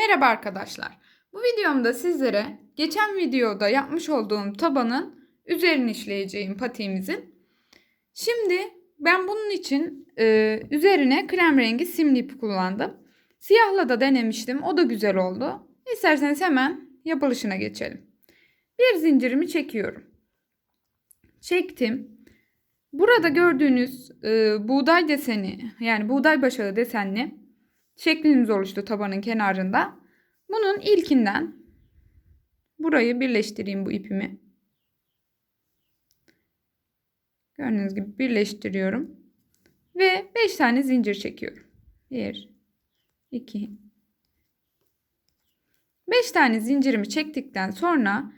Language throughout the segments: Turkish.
Merhaba arkadaşlar. Bu videomda sizlere geçen videoda yapmış olduğum tabanın üzerini işleyeceğim patiğimizin. Şimdi ben bunun için e, üzerine krem rengi simli ip kullandım. Siyahla da denemiştim. O da güzel oldu. İsterseniz hemen yapılışına geçelim. Bir zincirimi çekiyorum. Çektim. Burada gördüğünüz e, buğday deseni yani buğday başağı desenli şeklimiz oluştu tabanın kenarında. Bunun ilkinden burayı birleştireyim bu ipimi. Gördüğünüz gibi birleştiriyorum. Ve 5 tane zincir çekiyorum. 1 2 5 tane zincirimi çektikten sonra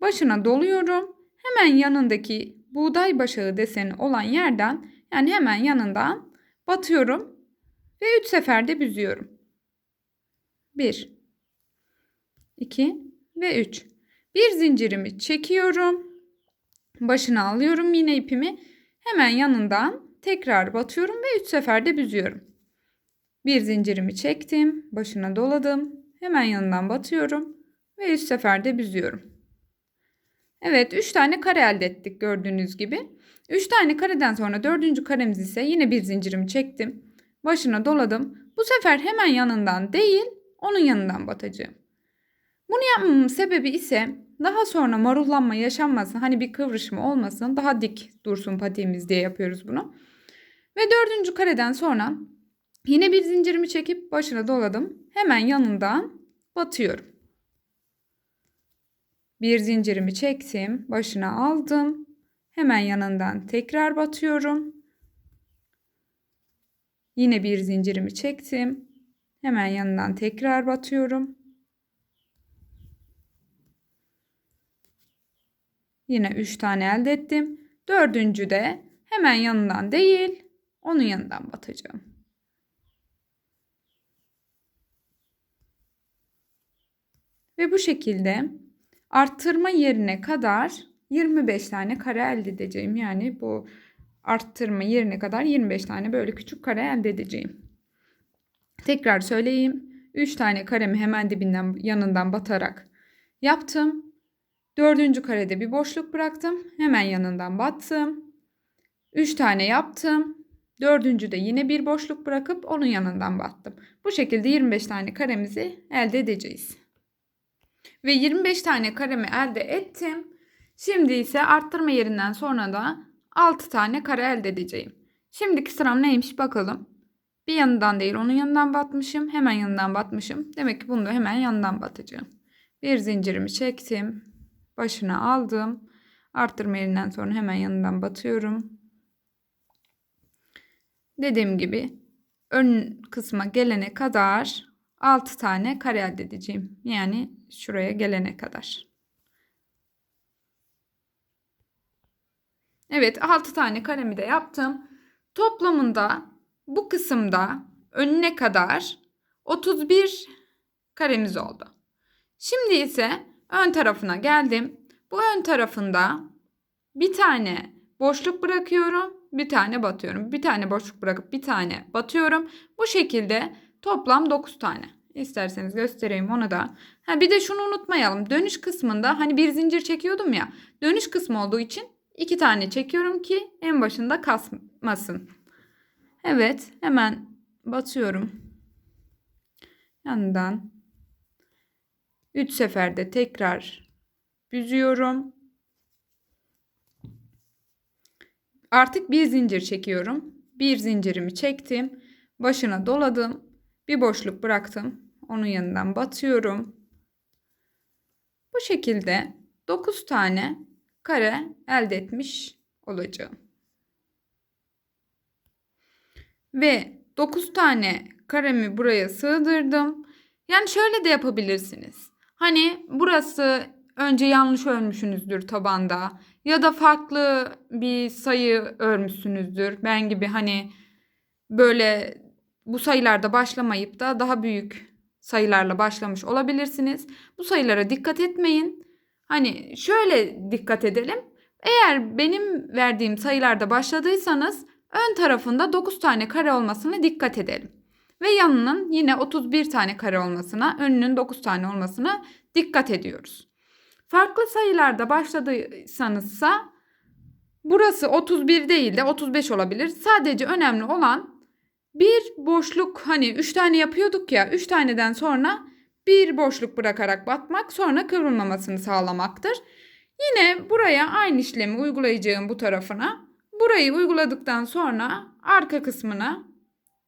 başına doluyorum. Hemen yanındaki buğday başağı deseni olan yerden yani hemen yanından batıyorum ve 3 seferde büzüyorum. 1 2 ve 3. Bir zincirimi çekiyorum. Başına alıyorum yine ipimi. Hemen yanından tekrar batıyorum ve 3 seferde büzüyorum. Bir zincirimi çektim, başına doladım. Hemen yanından batıyorum ve 3 seferde büzüyorum. Evet 3 tane kare elde ettik gördüğünüz gibi. 3 tane kareden sonra 4. karemiz ise yine bir zincirimi çektim. Başına doladım. Bu sefer hemen yanından değil onun yanından batacağım. Bunu yapmamın sebebi ise daha sonra marullanma yaşanmasın, hani bir kıvrışma olmasın, daha dik dursun patiğimiz diye yapıyoruz bunu. Ve dördüncü kareden sonra yine bir zincirimi çekip başına doladım. Hemen yanından batıyorum. Bir zincirimi çektim, başına aldım. Hemen yanından tekrar batıyorum. Yine bir zincirimi çektim. Hemen yanından tekrar batıyorum. Yine 3 tane elde ettim. Dördüncü de hemen yanından değil, onun yanından batacağım. Ve bu şekilde arttırma yerine kadar 25 tane kare elde edeceğim. Yani bu arttırma yerine kadar 25 tane böyle küçük kare elde edeceğim. Tekrar söyleyeyim. 3 tane karemi hemen dibinden yanından batarak yaptım. Dördüncü karede bir boşluk bıraktım. Hemen yanından battım. 3 tane yaptım. Dördüncü de yine bir boşluk bırakıp onun yanından battım. Bu şekilde 25 tane karemizi elde edeceğiz. Ve 25 tane karemi elde ettim. Şimdi ise arttırma yerinden sonra da 6 tane kare elde edeceğim. Şimdiki sıram neymiş bakalım. Bir yanından değil onun yanından batmışım. Hemen yanından batmışım. Demek ki bunu da hemen yanından batacağım. Bir zincirimi çektim. Başına aldım. Arttırma yerinden sonra hemen yanından batıyorum. Dediğim gibi ön kısma gelene kadar 6 tane kare elde edeceğim. Yani şuraya gelene kadar. Evet 6 tane karemi de yaptım. Toplamında bu kısımda önüne kadar 31 karemiz oldu. Şimdi ise ön tarafına geldim. Bu ön tarafında bir tane boşluk bırakıyorum, bir tane batıyorum. Bir tane boşluk bırakıp bir tane batıyorum. Bu şekilde toplam 9 tane. İsterseniz göstereyim onu da. Ha bir de şunu unutmayalım. Dönüş kısmında hani bir zincir çekiyordum ya. Dönüş kısmı olduğu için iki tane çekiyorum ki en başında kasmasın. Evet, hemen batıyorum. Yandan 3 seferde tekrar büzüyorum. Artık bir zincir çekiyorum. Bir zincirimi çektim. Başına doladım. Bir boşluk bıraktım. Onun yanından batıyorum. Bu şekilde 9 tane kare elde etmiş olacağım. Ve 9 tane karemi buraya sığdırdım. Yani şöyle de yapabilirsiniz. Hani burası önce yanlış örmüşsünüzdür tabanda ya da farklı bir sayı örmüşsünüzdür. Ben gibi hani böyle bu sayılarda başlamayıp da daha büyük sayılarla başlamış olabilirsiniz. Bu sayılara dikkat etmeyin. Hani şöyle dikkat edelim. Eğer benim verdiğim sayılarda başladıysanız ön tarafında 9 tane kare olmasına dikkat edelim. Ve yanının yine 31 tane kare olmasına, önünün 9 tane olmasına dikkat ediyoruz. Farklı sayılarda başladıysanızsa burası 31 değil de 35 olabilir. Sadece önemli olan bir boşluk hani 3 tane yapıyorduk ya 3 taneden sonra bir boşluk bırakarak batmak sonra kıvrılmamasını sağlamaktır. Yine buraya aynı işlemi uygulayacağım bu tarafına. Burayı uyguladıktan sonra arka kısmına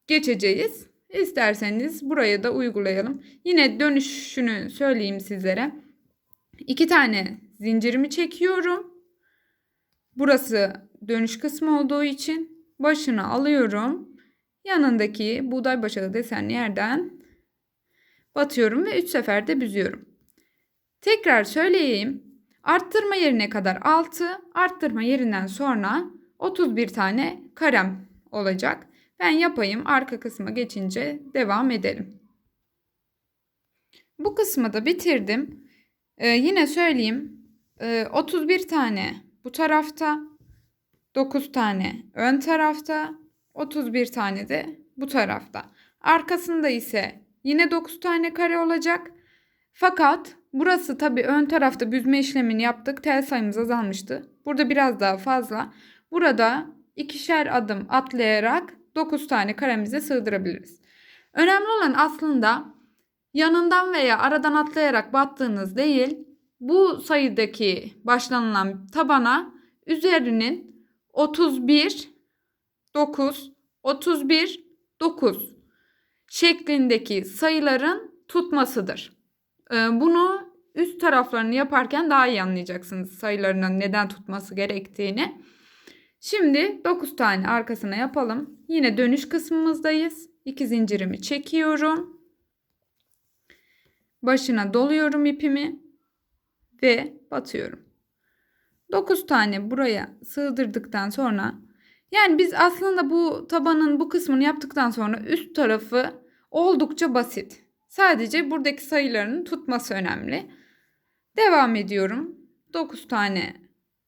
geçeceğiz. İsterseniz buraya da uygulayalım. Yine dönüşünü söyleyeyim sizlere. İki tane zincirimi çekiyorum. Burası dönüş kısmı olduğu için başını alıyorum. Yanındaki buğday başağı desenli yerden batıyorum ve 3 seferde büzüyorum. Tekrar söyleyeyim. Arttırma yerine kadar 6, arttırma yerinden sonra 31 tane karem olacak. Ben yapayım arka kısma geçince devam edelim. Bu kısmı da bitirdim. Ee, yine söyleyeyim. Ee, 31 tane bu tarafta, 9 tane ön tarafta, 31 tane de bu tarafta. Arkasında ise yine 9 tane kare olacak. Fakat burası tabii ön tarafta büzme işlemini yaptık. Tel sayımız azalmıştı. Burada biraz daha fazla. Burada ikişer adım atlayarak 9 tane karemize sığdırabiliriz. Önemli olan aslında yanından veya aradan atlayarak battığınız değil, bu sayıdaki başlanılan tabana üzerinin 31 9 31 9 şeklindeki sayıların tutmasıdır. Ee, bunu üst taraflarını yaparken daha iyi anlayacaksınız sayılarının neden tutması gerektiğini. Şimdi 9 tane arkasına yapalım. Yine dönüş kısmımızdayız. 2 zincirimi çekiyorum. Başına doluyorum ipimi ve batıyorum. 9 tane buraya sığdırdıktan sonra yani biz aslında bu tabanın bu kısmını yaptıktan sonra üst tarafı oldukça basit. Sadece buradaki sayılarının tutması önemli. Devam ediyorum. 9 tane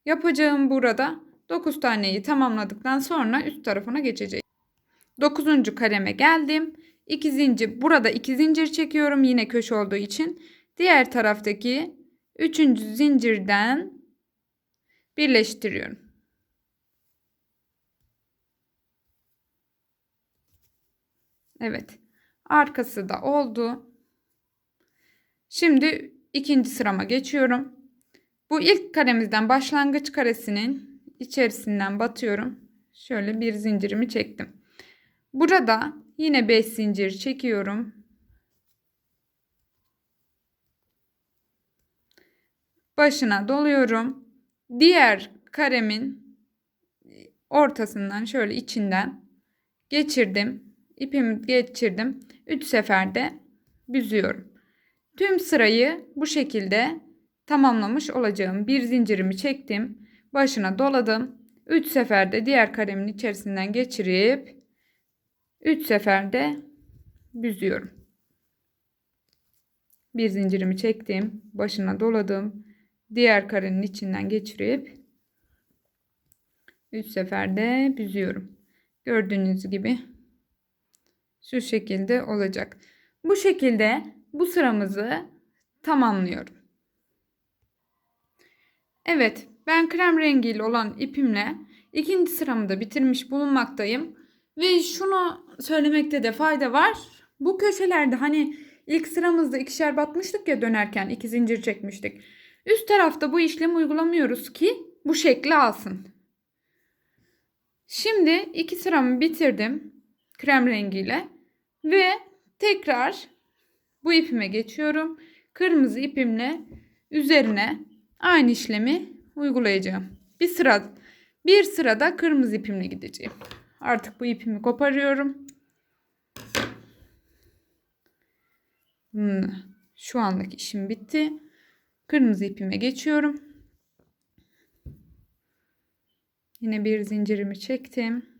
yapacağım burada. 9 taneyi tamamladıktan sonra üst tarafına geçeceğim. 9. kareme geldim. 2 zincir burada 2 zincir çekiyorum yine köşe olduğu için. Diğer taraftaki 3. zincirden birleştiriyorum. Evet. Arkası da oldu. Şimdi ikinci sırama geçiyorum. Bu ilk karemizden başlangıç karesinin içerisinden batıyorum. Şöyle bir zincirimi çektim. Burada yine 5 zincir çekiyorum. Başına doluyorum. Diğer karemin ortasından şöyle içinden geçirdim. İpimi geçirdim. 3 seferde büzüyorum. Tüm sırayı bu şekilde tamamlamış olacağım. Bir zincirimi çektim. Başına doladım. 3 seferde diğer karemin içerisinden geçirip 3 seferde büzüyorum. Bir zincirimi çektim. Başına doladım. Diğer karenin içinden geçirip 3 seferde büzüyorum. Gördüğünüz gibi şu şekilde olacak. Bu şekilde bu sıramızı tamamlıyorum. Evet, ben krem rengiyle olan ipimle ikinci sıramı da bitirmiş bulunmaktayım. Ve şunu söylemekte de fayda var. Bu köşelerde hani ilk sıramızda ikişer batmıştık ya dönerken iki zincir çekmiştik. Üst tarafta bu işlemi uygulamıyoruz ki bu şekli alsın. Şimdi iki sıramı bitirdim krem rengiyle ve tekrar bu ipime geçiyorum. Kırmızı ipimle üzerine aynı işlemi uygulayacağım. Bir sıra bir sırada kırmızı ipimle gideceğim. Artık bu ipimi koparıyorum. Hmm, şu anlık işim bitti. Kırmızı ipime geçiyorum. Yine bir zincirimi çektim.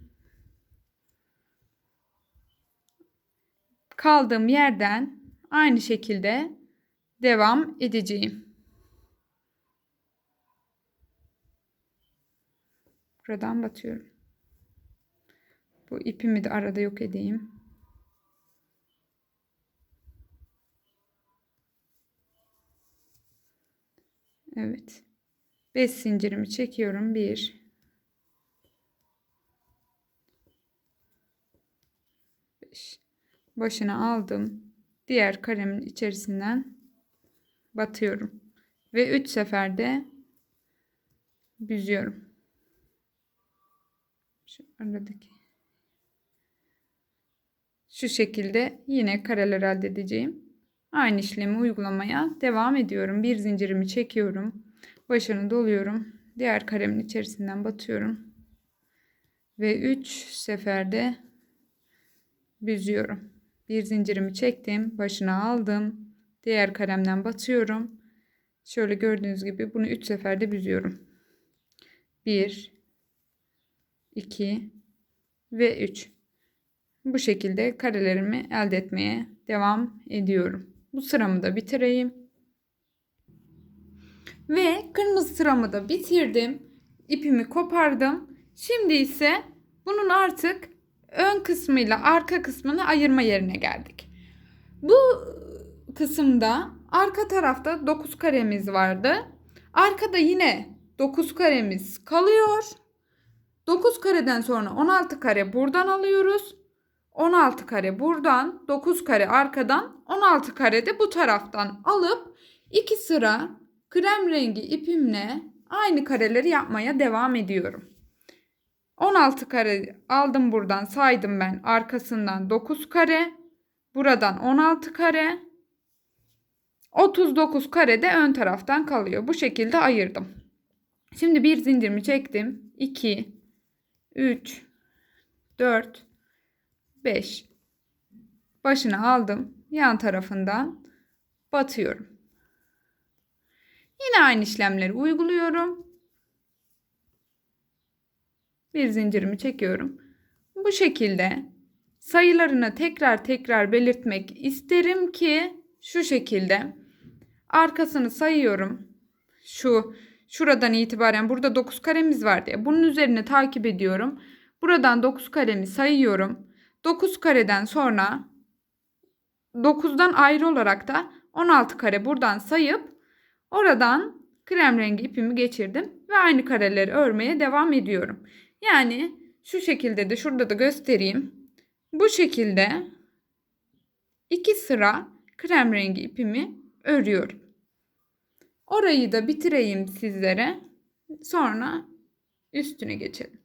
kaldığım yerden aynı şekilde devam edeceğim. Buradan batıyorum. Bu ipimi de arada yok edeyim. Evet. 5 zincirimi çekiyorum. 1 5 Başına aldım. Diğer karemin içerisinden batıyorum. Ve 3 seferde büzüyorum. Şu aradaki şu şekilde yine kareler elde edeceğim. Aynı işlemi uygulamaya devam ediyorum. Bir zincirimi çekiyorum. Başını doluyorum. Diğer karemin içerisinden batıyorum. Ve 3 seferde büzüyorum. Bir zincirimi çektim. Başına aldım. Diğer kalemden batıyorum. Şöyle gördüğünüz gibi bunu 3 seferde büzüyorum. 1 2 ve 3. Bu şekilde karelerimi elde etmeye devam ediyorum. Bu sıramı da bitireyim. Ve kırmızı sıramı da bitirdim. İpimi kopardım. Şimdi ise bunun artık ön kısmıyla arka kısmını ayırma yerine geldik. Bu kısımda arka tarafta 9 karemiz vardı. Arkada yine 9 karemiz kalıyor. 9 kareden sonra 16 kare buradan alıyoruz. 16 kare buradan, 9 kare arkadan, 16 kare de bu taraftan alıp iki sıra krem rengi ipimle aynı kareleri yapmaya devam ediyorum. 16 kare aldım buradan saydım ben arkasından 9 kare. Buradan 16 kare. 39 kare de ön taraftan kalıyor. Bu şekilde ayırdım. Şimdi bir zincirimi çektim. 2 3 4 5 başını aldım. Yan tarafından batıyorum. Yine aynı işlemleri uyguluyorum. Bir zincirimi çekiyorum. Bu şekilde sayılarını tekrar tekrar belirtmek isterim ki şu şekilde arkasını sayıyorum. Şu şuradan itibaren burada 9 karemiz var diye bunun üzerine takip ediyorum. Buradan 9 karemi sayıyorum. 9 kareden sonra 9'dan ayrı olarak da 16 kare buradan sayıp oradan krem rengi ipimi geçirdim ve aynı kareleri örmeye devam ediyorum. Yani şu şekilde de şurada da göstereyim. Bu şekilde iki sıra krem rengi ipimi örüyorum. Orayı da bitireyim sizlere. Sonra üstüne geçelim.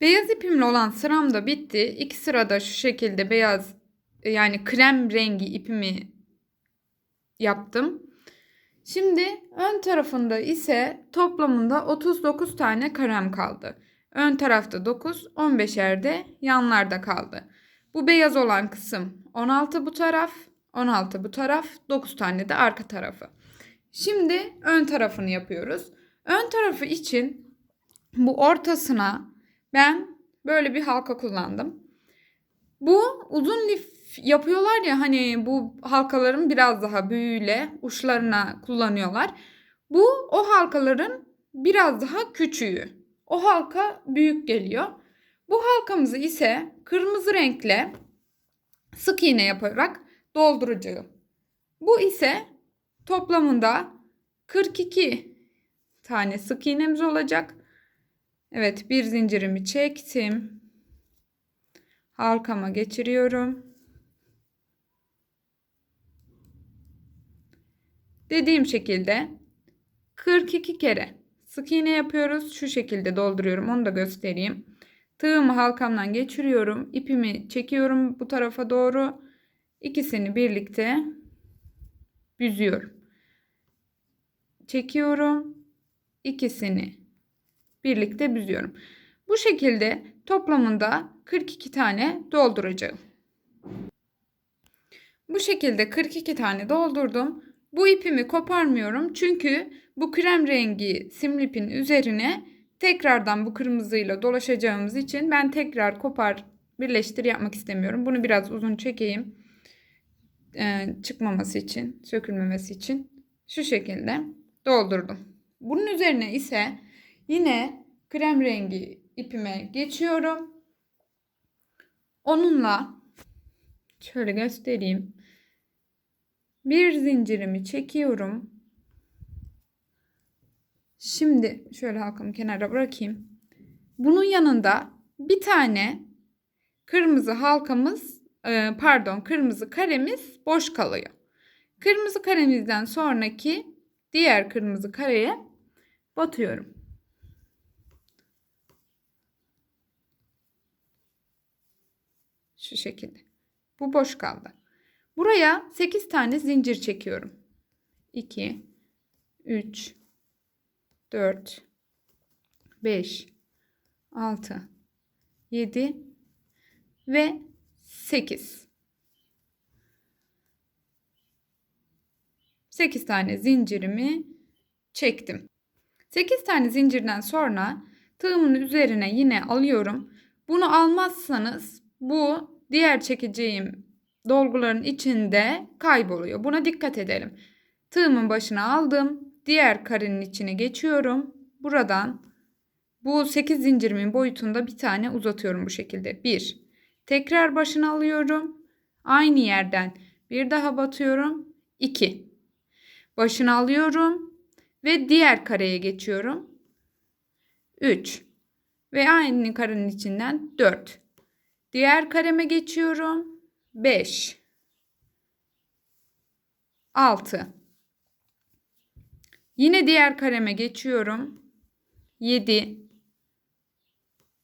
Beyaz ipimle olan sıram da bitti. İki sırada şu şekilde beyaz yani krem rengi ipimi yaptım. Şimdi ön tarafında ise toplamında 39 tane karem kaldı. Ön tarafta 9, 15'er de yanlarda kaldı. Bu beyaz olan kısım 16 bu taraf, 16 bu taraf, 9 tane de arka tarafı. Şimdi ön tarafını yapıyoruz. Ön tarafı için bu ortasına ben böyle bir halka kullandım. Bu uzun lif yapıyorlar ya hani bu halkaların biraz daha büyüğüyle uçlarına kullanıyorlar. Bu o halkaların biraz daha küçüğü. O halka büyük geliyor. Bu halkamızı ise kırmızı renkle sık iğne yaparak dolduracağım. Bu ise toplamında 42 tane sık iğnemiz olacak. Evet bir zincirimi çektim. Halkama geçiriyorum. Dediğim şekilde 42 kere sık iğne yapıyoruz. Şu şekilde dolduruyorum. Onu da göstereyim. Tığımı halkamdan geçiriyorum. İpimi çekiyorum bu tarafa doğru. İkisini birlikte büzüyorum. Çekiyorum. İkisini birlikte büzüyorum. Bu şekilde toplamında 42 tane dolduracağım. Bu şekilde 42 tane doldurdum. Bu ipimi koparmıyorum çünkü bu krem rengi simlipin üzerine tekrardan bu kırmızıyla dolaşacağımız için ben tekrar kopar birleştir yapmak istemiyorum. Bunu biraz uzun çekeyim. Ee, çıkmaması için, sökülmemesi için şu şekilde doldurdum. Bunun üzerine ise yine krem rengi ipime geçiyorum. Onunla şöyle göstereyim. Bir zincirimi çekiyorum. Şimdi şöyle halkamı kenara bırakayım. Bunun yanında bir tane kırmızı halkamız e, pardon kırmızı karemiz boş kalıyor. Kırmızı karemizden sonraki diğer kırmızı kareye batıyorum. Şu şekilde. Bu boş kaldı. Buraya 8 tane zincir çekiyorum. 2 3 4 5 6 7 ve 8. 8 tane zincirimi çektim. 8 tane zincirden sonra tığımın üzerine yine alıyorum. Bunu almazsanız bu diğer çekeceğim dolguların içinde kayboluyor. Buna dikkat edelim. Tığımın başına aldım. Diğer karenin içine geçiyorum. Buradan bu 8 zincirimin boyutunda bir tane uzatıyorum bu şekilde. 1. Tekrar başına alıyorum. Aynı yerden bir daha batıyorum. 2. Başına alıyorum ve diğer kareye geçiyorum. 3. Ve aynı karenin içinden 4. Diğer kareme geçiyorum. 5. 6. Yine diğer kareme geçiyorum. 7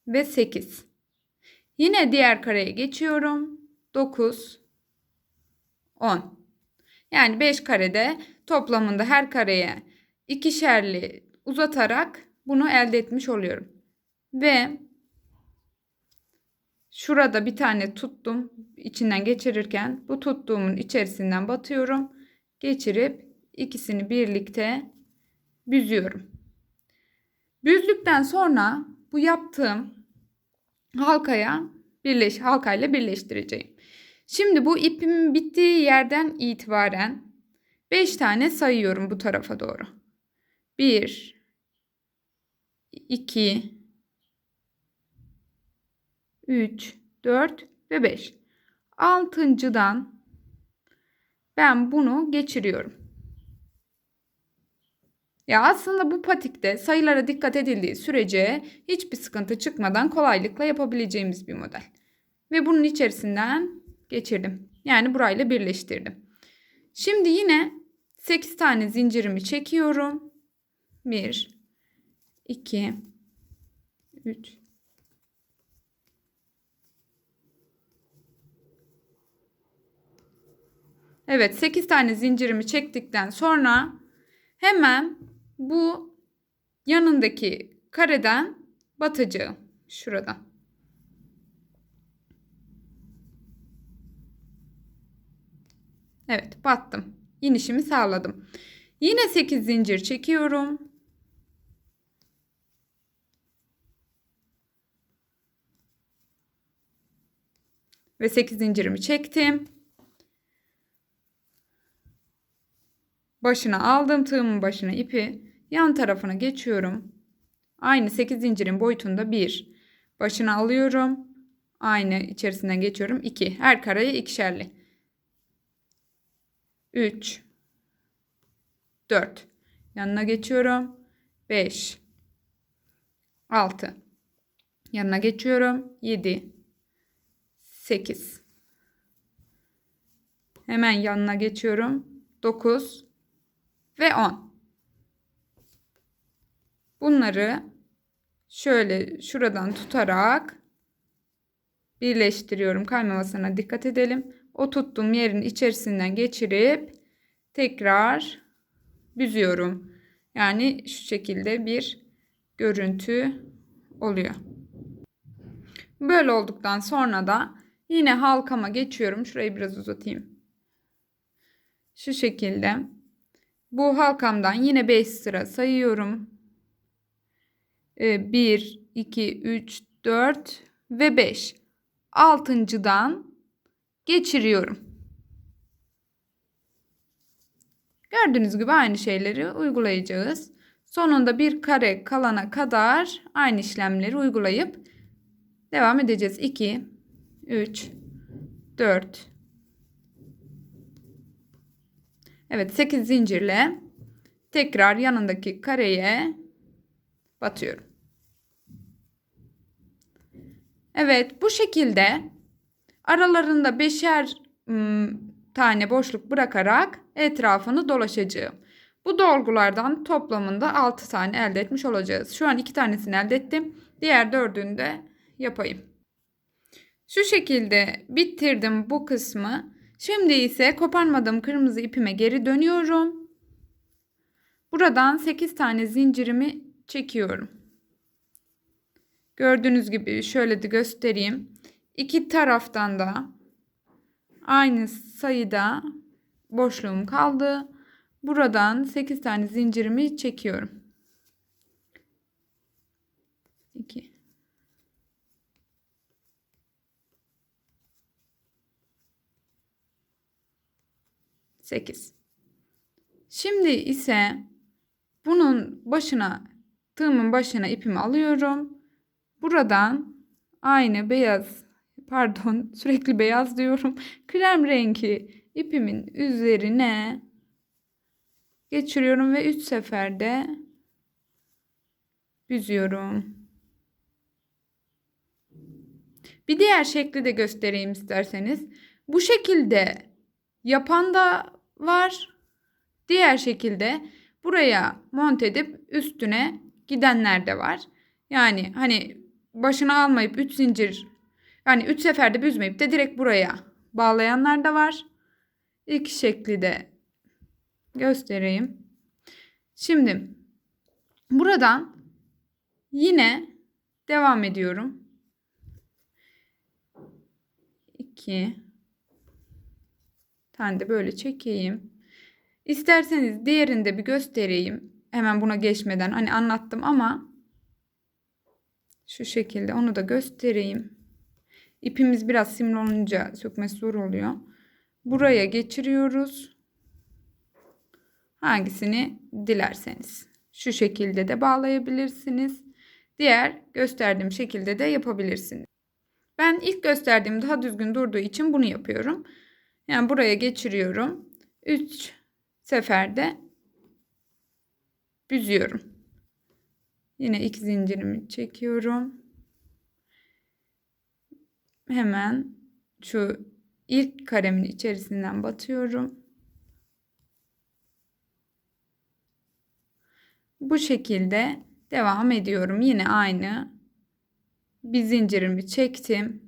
ve 8. Yine diğer kareye geçiyorum. 9 10. Yani 5 karede toplamında her kareye ikişerli uzatarak bunu elde etmiş oluyorum. Ve şurada bir tane tuttum içinden geçirirken bu tuttuğumun içerisinden batıyorum. Geçirip ikisini birlikte büzüyorum. Büzdükten sonra bu yaptığım halkaya birleş halkayla birleştireceğim. Şimdi bu ipimin bittiği yerden itibaren 5 tane sayıyorum bu tarafa doğru. 1 2 3 4 ve 5. Altıncıdan ben bunu geçiriyorum. Ya aslında bu patikte sayılara dikkat edildiği sürece hiçbir sıkıntı çıkmadan kolaylıkla yapabileceğimiz bir model. Ve bunun içerisinden geçirdim. Yani burayla birleştirdim. Şimdi yine 8 tane zincirimi çekiyorum. 1 2 3 Evet 8 tane zincirimi çektikten sonra hemen bu yanındaki kareden batacağım. Şuradan. Evet battım. İnişimi sağladım. Yine 8 zincir çekiyorum. Ve 8 zincirimi çektim. Başına aldım tığımın başına ipi. Yan tarafına geçiyorum. Aynı 8 zincirin boyutunda 1. Başına alıyorum. Aynı içerisinden geçiyorum. 2. Her kareye ikişerli. 3 4 yanına geçiyorum 5 6 yanına geçiyorum 7 8 hemen yanına geçiyorum 9 ve 10 bunları şöyle şuradan tutarak birleştiriyorum kaymamasına dikkat edelim o tuttuğum yerin içerisinden geçirip tekrar büzüyorum. Yani şu şekilde bir görüntü oluyor. Böyle olduktan sonra da yine halkama geçiyorum. Şurayı biraz uzatayım. Şu şekilde. Bu halkamdan yine 5 sıra sayıyorum. 1, 2, 3, 4 ve 5. Altıncıdan geçiriyorum. Gördüğünüz gibi aynı şeyleri uygulayacağız. Sonunda bir kare kalana kadar aynı işlemleri uygulayıp devam edeceğiz. 2, 3, 4, Evet 8 zincirle tekrar yanındaki kareye batıyorum. Evet bu şekilde aralarında beşer ım, tane boşluk bırakarak etrafını dolaşacağım. Bu dolgulardan toplamında 6 tane elde etmiş olacağız. Şu an 2 tanesini elde ettim. Diğer dördünü de yapayım. Şu şekilde bitirdim bu kısmı. Şimdi ise koparmadığım kırmızı ipime geri dönüyorum. Buradan 8 tane zincirimi çekiyorum. Gördüğünüz gibi şöyle de göstereyim. İki taraftan da aynı sayıda boşluğum kaldı. Buradan 8 tane zincirimi çekiyorum. 2 8 Şimdi ise bunun başına tığımın başına ipimi alıyorum. Buradan aynı beyaz pardon sürekli beyaz diyorum. Krem rengi ipimin üzerine geçiriyorum ve 3 seferde büzüyorum. Bir diğer şekli de göstereyim isterseniz. Bu şekilde yapan da var. Diğer şekilde buraya monte edip üstüne gidenler de var. Yani hani başına almayıp 3 zincir yani 3 seferde büzmeyip de direkt buraya bağlayanlar da var. İki şekli de göstereyim. Şimdi buradan yine devam ediyorum. 2 tane de böyle çekeyim. İsterseniz diğerini de bir göstereyim. Hemen buna geçmeden hani anlattım ama şu şekilde onu da göstereyim. İpimiz biraz simli olunca sökmesi zor oluyor. Buraya geçiriyoruz. Hangisini dilerseniz. Şu şekilde de bağlayabilirsiniz. Diğer gösterdiğim şekilde de yapabilirsiniz. Ben ilk gösterdiğim daha düzgün durduğu için bunu yapıyorum. Yani buraya geçiriyorum. 3 seferde büzüyorum. Yine iki zincirimi çekiyorum. Hemen şu ilk karemin içerisinden batıyorum. Bu şekilde devam ediyorum. Yine aynı bir zincirimi çektim.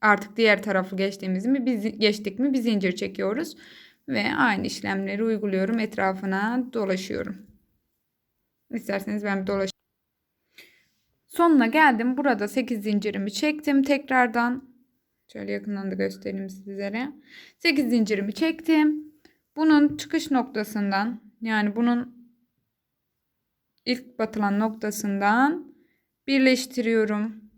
Artık diğer tarafı geçtiğimiz mi biz geçtik mi bir zincir çekiyoruz ve aynı işlemleri uyguluyorum. Etrafına dolaşıyorum. İsterseniz ben dolaş. Sonuna geldim. Burada 8 zincirimi çektim tekrardan. Şöyle yakından da göstereyim sizlere. 8 zincirimi çektim. Bunun çıkış noktasından yani bunun ilk batılan noktasından birleştiriyorum.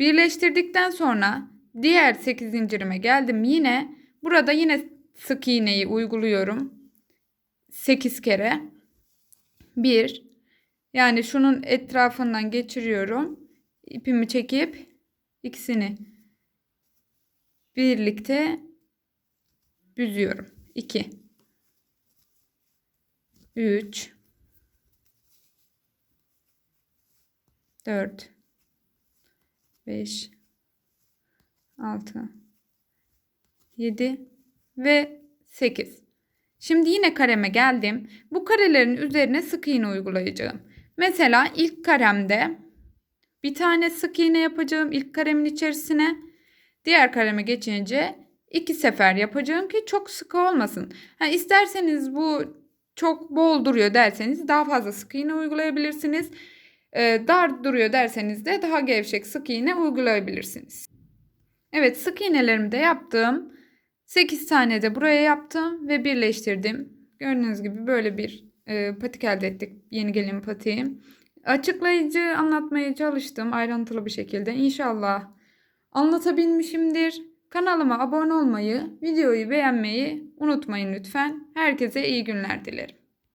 Birleştirdikten sonra diğer 8 zincirime geldim. Yine burada yine sık iğneyi uyguluyorum. 8 kere. 1 yani şunun etrafından geçiriyorum. İpimi çekip ikisini birlikte büzüyorum. 2 3 4 5 6 7 ve 8. Şimdi yine kareme geldim. Bu karelerin üzerine sık iğne uygulayacağım. Mesela ilk karemde bir tane sık iğne yapacağım ilk karemin içerisine. Diğer kareme geçince iki sefer yapacağım ki çok sıkı olmasın. Ha, isterseniz bu çok bol duruyor derseniz daha fazla sık iğne uygulayabilirsiniz. Ee, dar duruyor derseniz de daha gevşek sık iğne uygulayabilirsiniz. Evet sık iğnelerimi de yaptım. 8 tane de buraya yaptım ve birleştirdim. Gördüğünüz gibi böyle bir e, patik elde ettik. Yeni gelin patiği. Açıklayıcı anlatmaya çalıştım ayrıntılı bir şekilde. İnşallah anlatabilmişimdir. Kanalıma abone olmayı, videoyu beğenmeyi unutmayın lütfen. Herkese iyi günler dilerim.